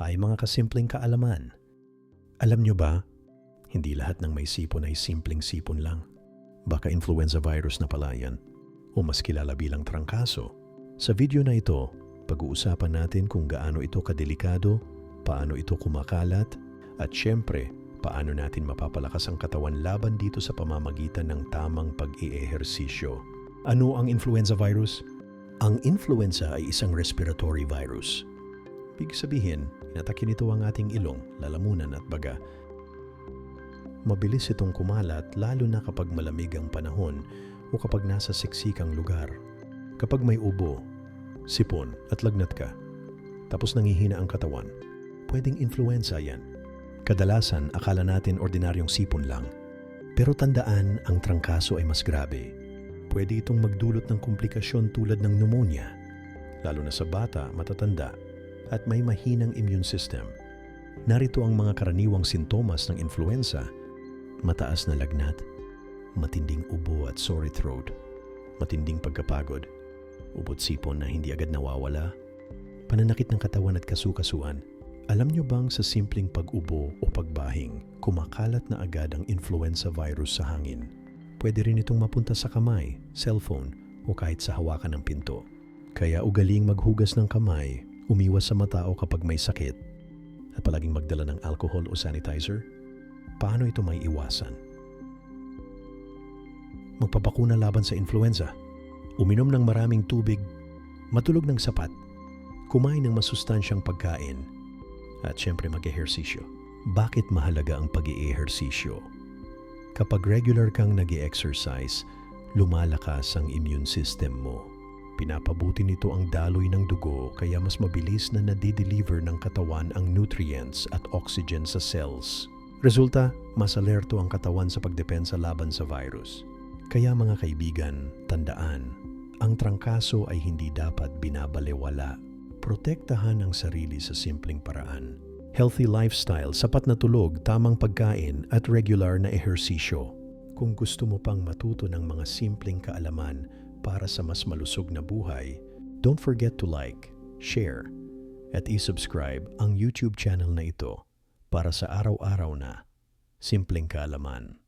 ay mga kasimpleng kaalaman. Alam nyo ba, hindi lahat ng may sipon ay simpleng sipon lang. Baka influenza virus na pala yan o mas kilala bilang trangkaso. Sa video na ito, pag-uusapan natin kung gaano ito kadelikado, paano ito kumakalat, at syempre, paano natin mapapalakas ang katawan laban dito sa pamamagitan ng tamang pag-iehersisyo. Ano ang influenza virus? Ang influenza ay isang respiratory virus. Big sabihin, inatake nito ang ating ilong, lalamunan at baga. Mabilis itong kumalat lalo na kapag malamig ang panahon o kapag nasa siksikang lugar. Kapag may ubo, sipon at lagnat ka, tapos nangihina ang katawan, pwedeng influenza yan. Kadalasan, akala natin ordinaryong sipon lang. Pero tandaan, ang trangkaso ay mas grabe. Pwede itong magdulot ng komplikasyon tulad ng pneumonia, lalo na sa bata, matatanda, at may mahinang immune system. Narito ang mga karaniwang sintomas ng influenza, mataas na lagnat, matinding ubo at sore throat, matinding pagkapagod, ubot sipon na hindi agad nawawala, pananakit ng katawan at kasukasuan. Alam nyo bang sa simpleng pag-ubo o pagbahing, kumakalat na agad ang influenza virus sa hangin? Pwede rin itong mapunta sa kamay, cellphone, o kahit sa hawakan ng pinto. Kaya ugaling maghugas ng kamay, umiwas sa matao kapag may sakit, at palaging magdala ng alcohol o sanitizer. Paano ito may iwasan? magpapakuna laban sa influenza, uminom ng maraming tubig, matulog ng sapat, kumain ng masustansyang pagkain, at syempre mag-ehersisyo. Bakit mahalaga ang pag ehersisyo Kapag regular kang nag exercise lumalakas ang immune system mo. Pinapabuti nito ang daloy ng dugo kaya mas mabilis na nadideliver ng katawan ang nutrients at oxygen sa cells. Resulta, mas alerto ang katawan sa pagdepensa laban sa virus. Kaya mga kaibigan, tandaan, ang trangkaso ay hindi dapat binabalewala. Protektahan ang sarili sa simpleng paraan. Healthy lifestyle, sapat na tulog, tamang pagkain at regular na ehersisyo. Kung gusto mo pang matuto ng mga simpleng kaalaman para sa mas malusog na buhay, don't forget to like, share, at i-subscribe ang YouTube channel na ito para sa araw-araw na simpleng kaalaman.